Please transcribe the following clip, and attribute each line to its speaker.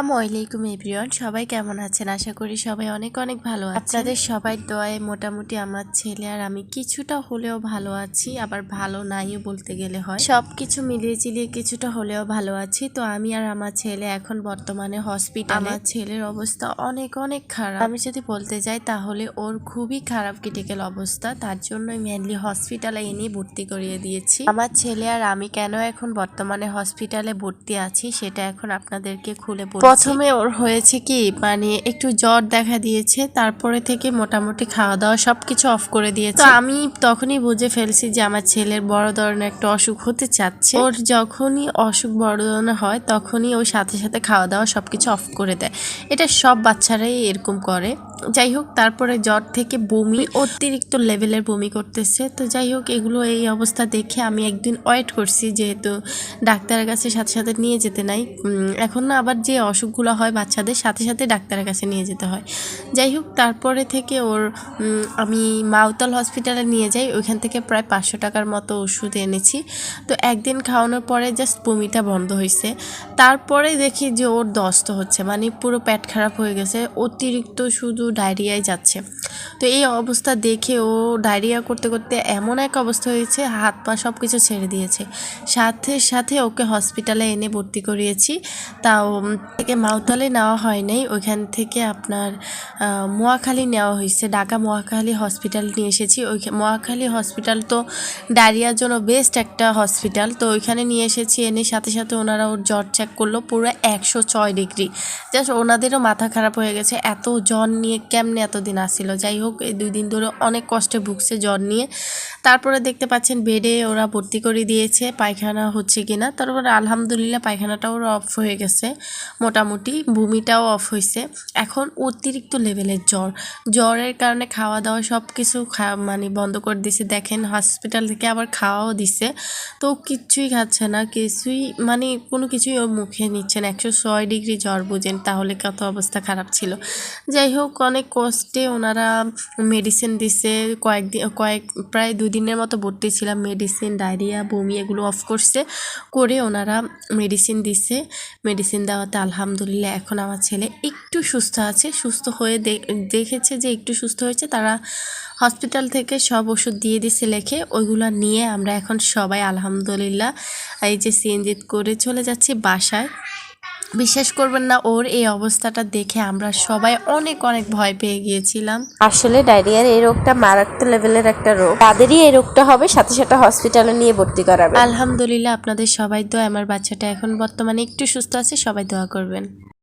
Speaker 1: Everyone সবাই কেমন আছেন? আশা করি সবাই অনেক অনেক ভালো আছেন। আপনাদের সবাই দোয়ায় মোটামুটি আমার ছেলে আর আমি কিছুটা হলেও ভালো আছি আবার ভালো নাইও বলতে গেলে হয়। সব কিছু মিলিয়ে চিলিয়ে কিছুটা হলেও ভালো আছি। তো আমি আর আমার ছেলে এখন বর্তমানে হসপিটাল আমার ছেলের অবস্থা অনেক অনেক খারাপ। আমি যদি বলতে যাই তাহলে ওর খুবই খারাপ ক্রিটিক্যাল অবস্থা। তার জন্যই মেনলি হসপিটালে এনে ভর্তি করিয়ে দিয়েছি। আমার ছেলে আর আমি কেন এখন বর্তমানে হসপিটালে ভর্তি আছি সেটা এখন আপনাদেরকে খুলে বলছি প্রথমে ওর হয়েছে কি মানে একটু জ্বর দেখা দিয়েছে, তারপরে থেকে মোটামুটি খাওয়া দাওয়া সব কিছু অফ করে দিয়েছে। তো আমি তখনই বুঝে ফেলছি যে আমার ছেলের বড় ধরনের একটা অসুখ হতে চাচ্ছে। ওর যখনই অসুখ বড় ধরনের হয়, তখনই ওর সাথে সাথে খাওয়া দাওয়া সব কিছু অফ করে দেয়। এটা সব বাচ্চারাই এরকম করে। যাই হোক তারপরে জ্বর থেকে বমি, অতিরিক্ত লেভেলের বমি করতেছে। তো যাই হোক এগুলো, এই অবস্থা দেখে আমি একদিন ওয়েট করছি, যেহেতু ডাক্তারের কাছে সাথে সাথে নিয়ে যেতে নাই। এখন না আবার যে অসুখগুলো হয় বাচ্চাদের, সাথে সাথে ডাক্তারের কাছে নিয়ে যেতে হয়। যাই হোক তারপরে থেকে ওর আমি মাউতাল হসপিটালে নিয়ে যাই। ওইখান থেকে প্রায় পাঁচশো টাকার মতো ওষুধ এনেছি। তো একদিন খাওয়ানোর পরে জাস্ট বমিটা বন্ধ হয়েছে তারপরে দেখি যে ওর দস্ত হচ্ছে মানে পুরো পেট খারাপ হয়ে গেছে। অতিরিক্ত শুধু ডায়রিয়ায় যাচ্ছে। তো এই অবস্থা দেখে ও ডায়রিয়া করতে করতে এমন এক অবস্থা হয়েছে, হাত পা সব কিছু ছেড়ে দিয়েছে। সাথে সাথে ওকে হসপিটালে এনে ভর্তি করিয়েছি। তাও থেকে মাউতালে নেওয়া হয় নাই, ওইখান থেকে আপনার মোয়াখালী নেওয়া হয়েছে। ঢাকা মোয়াখালী হসপিটাল নিয়ে এসেছি। ওই মোয়াখালী হসপিটাল তো ডায়রিয়ার জন্য বেস্ট একটা হসপিটাল তো ওইখানে নিয়ে এসেছি, এনে সাথে সাথে ওনারা ওর জ্বর চেক করল, পুরো একশো ছয় ডিগ্রি জাস্ট ওনাদেরও মাথা খারাপ হয়ে গেছে। এত জ্বর নিয়ে কেমনে এতদিন আসছিল যাই হোক, এই দুই দিন ধরে অনেক কষ্টে ভুগছে জ্বর নিয়ে। তারপরে দেখতে পাচ্ছেন বেডে ওরা ভর্তি করে দিয়েছে, পায়খানা হচ্ছে কি না তারপরে আলহামদুলিল্লাহ পায়খানাটাও অফ হয়ে গেছে। মোটামুটি ভূমিটাও অফ হয়েছে। এখন অতিরিক্ত লেভেলের জ্বর। জ্বরের কারণে খাওয়া দাওয়া সব কিছু মানে বন্ধ করে দিছে দেখেন হসপিটাল থেকে আবার খাওয়াও দিছে। তো কিচ্ছুই খাচ্ছে না, কিছুই মানে কোনো কিছুই ওর মুখে নিচ্ছে না। একশো ছয় ডিগ্রি জ্বর বুঝেন, তাহলে কত অবস্থা খারাপ ছিল। যাই হোক, অনেক কষ্টে ওনারা মেডিসিন দিছে, কয়েকদিন, কয়েক, প্রায় দুই দিনের মতো ভর্তি ছিলাম মেডিসিন ডায়রিয়া বমি এগুলো অফ করছে, করে ওনারা মেডিসিন দিছে মেডিসিন দেওয়াতে আলহামদুলিল্লাহ এখন আমার ছেলে একটু সুস্থ আছে, সুস্থ হয়ে দেখেছে যে একটু সুস্থ হয়েছে, তারা হসপিটাল থেকে সব ওষুধ দিয়ে দিছে লেখে, ওইগুলো নিয়ে আমরা এখন সবাই আলহামদুলিল্লাহ, এই যে সিএনজিত করে চলে যাচ্ছি বাসায়। বিশ্বাস করবেন না ওর এই অবস্থাটা দেখে আমরা সবাই অনেক অনেক ভয় পেয়ে গিয়েছিলাম।
Speaker 2: আসলে ডায়রিয়ার এই রোগটা মারাত্মক লেভেলের একটা রোগ। তাদেরই এই রোগটা হবে সাথে সাথে হসপিটালে নিয়ে ভর্তি করাবে।
Speaker 1: আলহামদুলিল্লাহ আপনাদের সবাই দোয়া। আমার বাচ্চাটা এখন বর্তমানে একটু সুস্থ আছে সবাই দোয়া করবেন।